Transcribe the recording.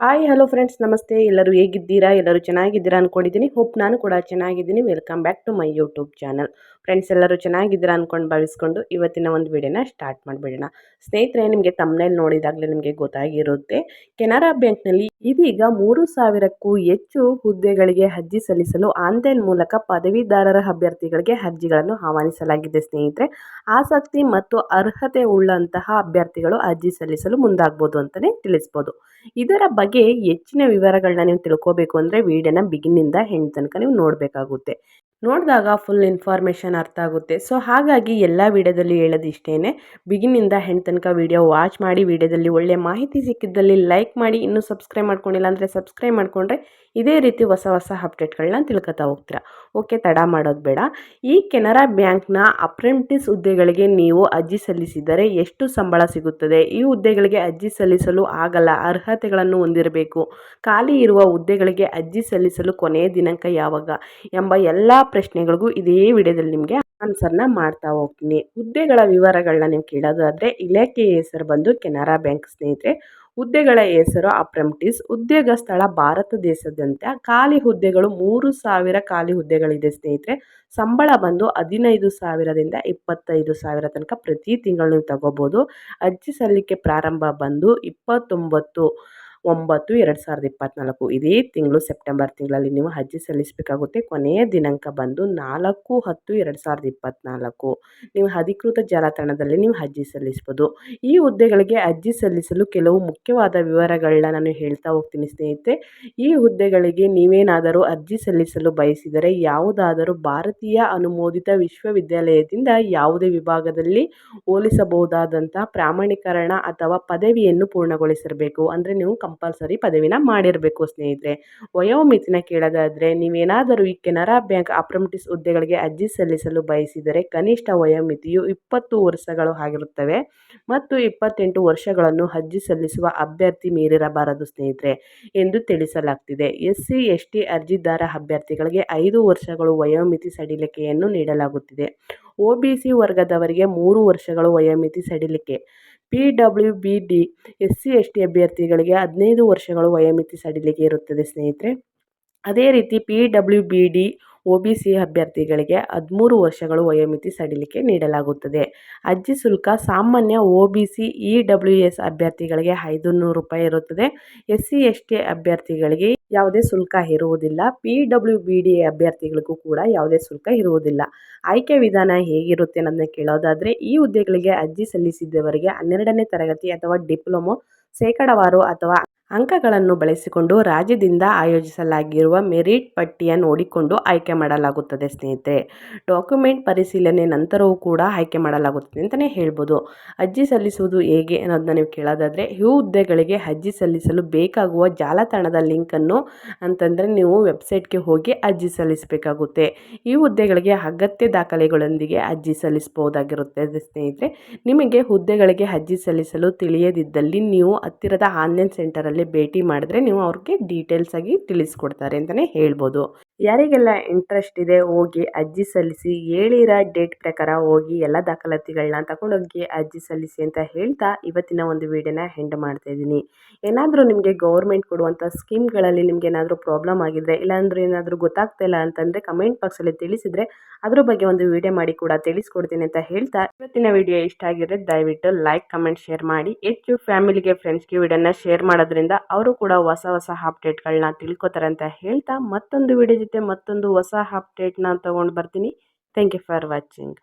Hi hello friends ನಮಸ್ತೆ. ಎಲ್ಲರೂ ಹೇಗಿದ್ದೀರಾ? ಎಲ್ಲರೂ ಚೆನ್ನಾಗಿದ್ದೀರಾ ಅಂದ್ಕೊಂಡಿದ್ದೀನಿ ಹೋಪ್ ನಾನು ಕೂಡ ಚೆನ್ನಾಗಿದ್ದೀನಿ. Welcome back to my YouTube channel friends ಎಲ್ಲರೂ ಚೆನ್ನಾಗಿದ್ದೀರಾ ಅಂದ್ಕೊಂಡು ಭಾವಿಸ್ಕೊಂಡು ಇವತ್ತಿನ ಒಂದು ವಿಡಿಯೋನ ಸ್ಟಾರ್ಟ್ ಮಾಡಿಬಿಡೋಣ. ಸ್ನೇಹಿತರೆ, ನಿಮಗೆ ತಮ್ಮನೇಲಿ ನೋಡಿದಾಗಲೇ ನಿಮಗೆ ಗೊತ್ತಾಗಿರುತ್ತೆ. ಕೆನರಾ ಬ್ಯಾಂಕ್ನಲ್ಲಿ ಇದೀಗ ಮೂರು ಸಾವಿರಕ್ಕೂ ಹೆಚ್ಚು ಹುದ್ದೆಗಳಿಗೆ ಅರ್ಜಿ ಸಲ್ಲಿಸಲು ಆನ್ಲೈನ್ ಮೂಲಕ ಪದವೀಧರರ ಅಭ್ಯರ್ಥಿಗಳಿಗೆ ಅರ್ಜಿಗಳನ್ನು ಆಹ್ವಾನಿಸಲಾಗಿದೆ. ಸ್ನೇಹಿತರೆ, ಆಸಕ್ತಿ ಮತ್ತು ಅರ್ಹತೆ ಉಳ್ಳಂತಹ ಅಭ್ಯರ್ಥಿಗಳು ಅರ್ಜಿ ಸಲ್ಲಿಸಲು ಮುಂದಾಗ್ಬೋದು ಅಂತಲೇ ತಿಳಿಸ್ಬೋದು ಇದರ ಬಗ್ಗೆ ಹೆಚ್ಚಿನ ವಿವರಗಳನ್ನ ನೀವು ತಿಳ್ಕೋಬೇಕು ಅಂದರೆ ವಿಡಿಯೋನ ಬಿಗಿನಿಂದ ಹೆಣ್ಣು ತನಕ ನೀವು ನೋಡಬೇಕಾಗುತ್ತೆ. ನೋಡಿದಾಗ ಫುಲ್ ಇನ್ಫಾರ್ಮೇಷನ್ ಅರ್ಥ ಆಗುತ್ತೆ. ಸೊ ಹಾಗಾಗಿ ಎಲ್ಲ ವಿಡಿಯೋದಲ್ಲಿ ಹೇಳೋದು ಇಷ್ಟೇ ಬಿಗಿನಿಂದ ಹೆಣ್ಣು ತನಕ ವೀಡಿಯೋ ವಾಚ್ ಮಾಡಿ, ವೀಡಿಯೋದಲ್ಲಿ ಒಳ್ಳೆ ಮಾಹಿತಿ ಸಿಕ್ಕಿದ್ದಲ್ಲಿ ಲೈಕ್ ಮಾಡಿ, ಇನ್ನೂ ಸಬ್ಸ್ಕ್ರೈಬ್ ಮಾಡ್ಕೊಂಡಿಲ್ಲ ಅಂದರೆ ಸಬ್ಸ್ಕ್ರೈಬ್ ಮಾಡಿಕೊಂಡ್ರೆ ಇದೇ ರೀತಿ ಹೊಸ ಹೊಸ ಅಪ್ಡೇಟ್ಗಳನ್ನ ತಿಳ್ಕೊತಾ ಹೋಗ್ತೀರಾ. ಓಕೆ ತಡ ಮಾಡೋದು ಬೇಡ. ಈ ಕೆನರಾ ಬ್ಯಾಂಕ್ನ ಅಪ್ರೆಂಟಿಸ್ ಹುದ್ದೆಗಳಿಗೆ ನೀವು ಅರ್ಜಿ ಸಲ್ಲಿಸಿದರೆ ಎಷ್ಟು ಸಂಬಳ ಸಿಗುತ್ತದೆ? ಈ ಹುದ್ದೆಗಳಿಗೆ ಅರ್ಜಿ ಸಲ್ಲಿಸಲು ಆಗಲ್ಲ, ಅರ್ಹತೆಗಳನ್ನು ಹೊಂದಿರಬೇಕು. ಖಾಲಿ ಇರುವ ಹುದ್ದೆಗಳಿಗೆ ಅರ್ಜಿ ಸಲ್ಲಿಸಲು ಕೊನೆಯ ದಿನಾಂಕ ಯಾವಾಗ? ಎಂಬ ಎಲ್ಲ ಪ್ರಶ್ನೆಗಳಿಗೂ ಇದೇ ವಿಡಿಯೋದಲ್ಲಿ ನಿಮಗೆ ಆನ್ಸರ್ನ ಮಾಡ್ತಾ ಹೋಗ್ತೀನಿ. ಹುದ್ದೆಗಳ ವಿವರಗಳನ್ನ ನೀವು ಕೇಳೋದಾದರೆ ಇಲಾಖೆಯ ಹೆಸರು ಬಂದು ಕೆನರಾ ಬ್ಯಾಂಕ್ ಸ್ನೇಹಿತರೆ, ಹುದ್ದೆಗಳ ಹೆಸರು ಅಪ್ರೆಂಟಿಸ್ ಉದ್ಯೋಗ ಸ್ಥಳ ಭಾರತ ದೇಶದಂತೆ ಖಾಲಿ ಹುದ್ದೆಗಳು ಮೂರು ಸಾವಿರ ಖಾಲಿ ಹುದ್ದೆಗಳಿದೆ ಸ್ನೇಹಿತರೆ. ಸಂಬಳ ಬಂದು ಹದಿನೈದು ಸಾವಿರದಿಂದ ಇಪ್ಪತ್ತೈದು ಸಾವಿರ ತನಕ ಪ್ರತಿ ತಿಂಗಳು ನೀವು ತಗೋಬೋದು. ಅರ್ಜಿ ಸಲ್ಲಿಕೆ ಪ್ರಾರಂಭ ಬಂದು ಇಪ್ಪತ್ತೊಂಬತ್ತು ಒಂಬತ್ತು, ಎರಡು ಸಾವಿರದ ಇಪ್ಪತ್ತ್ನಾಲ್ಕು ಇದೇ ತಿಂಗಳು ಸೆಪ್ಟೆಂಬರ್ ತಿಂಗಳಲ್ಲಿ ನೀವು ಅರ್ಜಿ ಸಲ್ಲಿಸಬೇಕಾಗುತ್ತೆ. ಕೊನೆಯ ದಿನಾಂಕ ಬಂದು ನಾಲ್ಕು, ಹತ್ತು, ಎರಡು ಸಾವಿರದ ಇಪ್ಪತ್ತ್ನಾಲ್ಕು ನೀವು ಅಧಿಕೃತ ಜಾಲತಾಣದಲ್ಲಿ ನೀವು ಅರ್ಜಿ ಸಲ್ಲಿಸ್ಬೋದು ಈ ಹುದ್ದೆಗಳಿಗೆ ಅರ್ಜಿ ಸಲ್ಲಿಸಲು ಕೆಲವು ಮುಖ್ಯವಾದ ವಿವರಗಳನ್ನ ನಾನು ಹೇಳ್ತಾ ಹೋಗ್ತೀನಿ ಸ್ನೇಹಿತರೆ. ಈ ಹುದ್ದೆಗಳಿಗೆ ನೀವೇನಾದರೂ ಅರ್ಜಿ ಸಲ್ಲಿಸಲು ಬಯಸಿದರೆ ಯಾವುದಾದರೂ ಭಾರತೀಯ ಅನುಮೋದಿತ ವಿಶ್ವವಿದ್ಯಾಲಯದಿಂದ ಯಾವುದೇ ವಿಭಾಗದಲ್ಲಿ ಹೋಲಿಸಬಹುದಾದಂಥ ಪ್ರಾಮಾಣೀಕರಣ ಅಥವಾ ಪದವಿಯನ್ನು ಪೂರ್ಣಗೊಳಿಸಿರಬೇಕು. ಅಂದರೆ ನೀವು ಕಂಪಲ್ಸರಿ ಪದವಿನ ಮಾಡಿರಬೇಕು ಸ್ನೇಹಿತರೆ. ವಯೋಮಿತಿನ ಕೇಳೋದಾದರೆ ನೀವೇನಾದರೂ ಈ ಕೆನರಾ ಬ್ಯಾಂಕ್ ಅಪ್ರೆಂಟಿಸ್ ಹುದ್ದೆಗಳಿಗೆ ಅರ್ಜಿ ಸಲ್ಲಿಸಲು ಬಯಸಿದರೆ ಕನಿಷ್ಠ ವಯೋಮಿತಿಯು ಇಪ್ಪತ್ತು ವರ್ಷಗಳು ಆಗಿರುತ್ತವೆ ಮತ್ತು ಇಪ್ಪತ್ತೆಂಟು ವರ್ಷಗಳನ್ನು ಅರ್ಜಿ ಸಲ್ಲಿಸುವ ಅಭ್ಯರ್ಥಿ ಮೀರಿರಬಾರದು ಸ್ನೇಹಿತರೆ ಎಂದು ತಿಳಿಸಲಾಗ್ತಿದೆ. ಎಸ್ ಸಿ ಎಸ್ ಟಿ ಅರ್ಜಿದಾರ ಅಭ್ಯರ್ಥಿಗಳಿಗೆ ಐದು ವರ್ಷಗಳು ವಯೋಮಿತಿ ಸಡಿಲಿಕೆಯನ್ನು ನೀಡಲಾಗುತ್ತಿದೆ. ಒ ಬಿ ಸಿ ವರ್ಗದವರಿಗೆ ಮೂರು ವರ್ಷಗಳು ವಯೋಮಿತಿ ಸಡಿಲಿಕೆ. P W B D S C S T ಅಭ್ಯರ್ಥಿಗಳಿಗೆ ಹದಿನೈದು ವರ್ಷಗಳು ವಯೋಮಿತಿ ಸಡಿಲಿಕೆ ಇರುತ್ತದೆ ಸ್ನೇಹಿತರೆ. ಅದೇ ರೀತಿ P W B D O B C ಅಭ್ಯರ್ಥಿಗಳಿಗೆ ಹದಿಮೂರು ವರ್ಷಗಳು ವಯೋಮಿತಿ ಸಡಿಲಿಕೆ ನೀಡಲಾಗುತ್ತದೆ. ಅರ್ಜಿ ಶುಲ್ಕ ಸಾಮಾನ್ಯ O B C E W S ಅಭ್ಯರ್ಥಿಗಳಿಗೆ ಐದುನೂರು ರೂಪಾಯಿ ಇರುತ್ತದೆ. ಎಸ್ ಸಿ ಎಸ್ ಟಿ ಅಭ್ಯರ್ಥಿಗಳಿಗೆ ಯಾವುದೇ ಶುಲ್ಕ ಇರುವುದಿಲ್ಲ. P W B D A ಅಭ್ಯರ್ಥಿಗಳಿಗೂ ಕೂಡ ಯಾವುದೇ ಶುಲ್ಕ ಇರುವುದಿಲ್ಲ. ಆಯ್ಕೆ ವಿಧಾನ ಹೇಗಿರುತ್ತೆ ಅನ್ನೋದನ್ನ ಕೇಳೋದಾದರೆ, ಈ ಹುದ್ದೆಗಳಿಗೆ ಅರ್ಜಿ ಸಲ್ಲಿಸಿದ್ದವರಿಗೆ ಹನ್ನೆರಡನೇ ತರಗತಿ ಅಥವಾ ಡಿಪ್ಲೊಮೊ ಶೇಕಡವಾರು ಅಥವಾ ಅಂಕಗಳನ್ನು ಬಳಸಿಕೊಂಡು ರಾಜ್ಯದಿಂದ ಆಯೋಜಿಸಲಾಗಿರುವ ಮೆರಿಟ್ ಪಟ್ಟಿಯ ನೋಡಿಕೊಂಡು ಆಯ್ಕೆ ಮಾಡಲಾಗುತ್ತದೆ, ಸ್ನೇಹಿತರೆ. ಡಾಕ್ಯುಮೆಂಟ್ ಪರಿಶೀಲನೆ ನಂತರವೂ ಕೂಡ ಆಯ್ಕೆ ಮಾಡಲಾಗುತ್ತದೆ ಅಂತಲೇ ಹೇಳ್ಬೋದು. ಅರ್ಜಿ ಸಲ್ಲಿಸುವುದು ಹೇಗೆ ಅನ್ನೋದನ್ನ ನೀವು ಕೇಳೋದಾದರೆ ಈ ಹುದ್ದೆಗಳಿಗೆ ಅರ್ಜಿ ಸಲ್ಲಿಸಲು ಬೇಕಾಗುವ ಜಾಲತಾಣದ ಲಿಂಕನ್ನು ಅಂತಂದರೆ ನೀವು ವೆಬ್ಸೈಟ್ಗೆ ಹೋಗಿ ಅರ್ಜಿ ಸಲ್ಲಿಸಬೇಕಾಗುತ್ತೆ. ಈ ಹುದ್ದೆಗಳಿಗೆ ಅಗತ್ಯ ದಾಖಲೆಗಳೊಂದಿಗೆ ಅರ್ಜಿ ಸಲ್ಲಿಸಬಹುದಾಗಿರುತ್ತೆ, ಸ್ನೇಹಿತರೆ. ನಿಮಗೆ ಹುದ್ದೆಗಳಿಗೆ ಅರ್ಜಿ ಸಲ್ಲಿಸಲು ತಿಳಿಯದಿದ್ದಲ್ಲಿ ನೀವು ಹತ್ತಿರದ ಆನ್ಲೈನ್ ಸೆಂಟರಲ್ಲಿ ಭೇಟಿ ಮಾಡಿದ್ರೆ ನೀವು ಅವ್ರಿಗೆ ಡೀಟೇಲ್ಸ್ ಆಗಿ ತಿಳಿಸ್ಕೊಡ್ತಾರೆ ಅಂತಲೇ ಹೇಳ್ಬೋದು. ಯಾರಿಗೆಲ್ಲ ಇಂಟ್ರೆಸ್ಟ್ ಇದೆ, ಹೋಗಿ ಅರ್ಜಿ ಸಲ್ಲಿಸಿ, ಹೇಳಿರೋ ಡೇಟ್ ಪ್ರಕಾರ ಹೋಗಿ ಎಲ್ಲ ದಾಖಲಾತಿಗಳನ್ನ ತಗೊಂಡೋಗಿ ಅರ್ಜಿ ಸಲ್ಲಿಸಿ ಅಂತ ಹೇಳ್ತಾ ಇವತ್ತಿನ ಒಂದು ವಿಡಿಯೋನ ಹೆಂಡ್ ಮಾಡ್ತಾಯಿದ್ದೀನಿ ಏನಾದರೂ ನಿಮಗೆ ಗೌರ್ಮೆಂಟ್ ಕೊಡುವಂಥ ಸ್ಕೀಮ್ಗಳಲ್ಲಿ ನಿಮಗೆ ಏನಾದರೂ ಪ್ರಾಬ್ಲಮ್ ಆಗಿದ್ರೆ, ಇಲ್ಲಾಂದ್ರೆ ಏನಾದರೂ ಗೊತ್ತಾಗ್ತಾ ಇಲ್ಲ ಅಂತಂದರೆ ಕಮೆಂಟ್ ಬಾಕ್ಸಲ್ಲಿ ತಿಳಿಸಿದರೆ ಅದ್ರ ಬಗ್ಗೆ ಒಂದು ವಿಡಿಯೋ ಮಾಡಿ ಕೂಡ ತಿಳಿಸ್ಕೊಡ್ತೀನಿ ಅಂತ ಹೇಳ್ತಾ ಇವತ್ತಿನ ವಿಡಿಯೋ ಇಷ್ಟ ಆಗಿದ್ರೆ ದಯವಿಟ್ಟು ಲೈಕ್ ಕಮೆಂಟ್ ಶೇರ್ ಮಾಡಿ. ಹೆಚ್ಚು ಫ್ಯಾಮಿಲಿಗೆ ಫ್ರೆಂಡ್ಸ್ಗೆ ವಿಡಿಯೋನ ಶೇರ್ ಮಾಡೋದ್ರಿಂದ ಅವರು ಕೂಡ ಹೊಸ ಹೊಸ ಅಪ್ಡೇಟ್ಗಳನ್ನ ತಿಳ್ಕೊತಾರೆ ಅಂತ ಹೇಳ್ತಾ ಮತ್ತೊಂದು ವಿಡಿಯೋ ಜೊತೆ ಮತ್ತೊಂದು ಹೊಸ ಅಪ್ಡೇಟ್ನ ತೊಗೊಂಡು ಬರ್ತೀನಿ ಥ್ಯಾಂಕ್ ಯು ಫಾರ್ ವಾಚಿಂಗ್